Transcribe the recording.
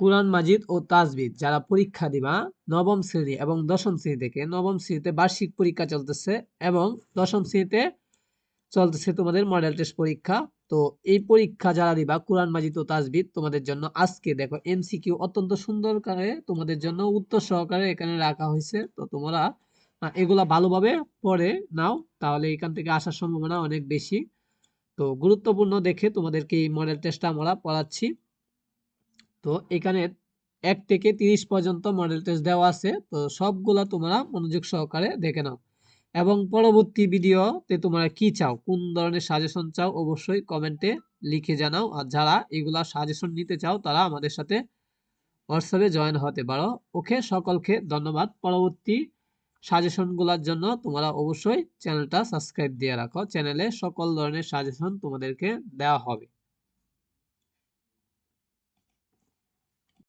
কোরআন মাজিদ ও তাজবিদ যারা পরীক্ষা দিবা, নবম শ্রেণি এবং দশম শ্রেণি থেকে, নবম শ্রেণীতে বার্ষিক পরীক্ষা চলতেছে এবং দশম শ্রেণীতে চলতেছে তোমাদের মডেল টেস্ট পরীক্ষা। তো এই পরীক্ষা যারা দিবা, কোরআন মাজিদ ও তাজবিদ তোমাদের জন্য আজকে দেখো এমসিকিউ অত্যন্ত সুন্দর করে তোমাদের জন্য উত্তর সহকারে এখানে রাখা হয়েছে। তো তোমরা এগুলা ভালোভাবে পড়ে নাও, তাহলে এখান থেকে আসার সম্ভাবনা অনেক বেশি। তো গুরুত্বপূর্ণ দেখে তোমাদেরকে এই মডেল টেস্টটা আমরা পড়াচ্ছি। তো এখানে এক থেকে তিরিশ পর্যন্ত মডেল টেস্ট দেওয়া আছে। তো সবগুলা তোমরা মনোযোগ সহকারে দেখে নাও। এবং পরবর্তী ভিডিওতে তোমরা কি চাও, কোন ধরনের সাজেশন চাও অবশ্যই কমেন্টে লিখে জানাও। আর যারা এগুলা সাজেশন নিতে চাও, তারা আমাদের সাথে হোয়াটসঅ্যাপে জয়েন হতে পারো। ওকে, সকলকে ধন্যবাদ। পরবর্তী সাজেশনগুলোর জন্য তোমরা অবশ্যই চ্যানেলটা সাবস্ক্রাইব দিয়ে রাখো। চ্যানেলে সকল ধরনের সাজেশন তোমাদেরকে দেওয়া হবে।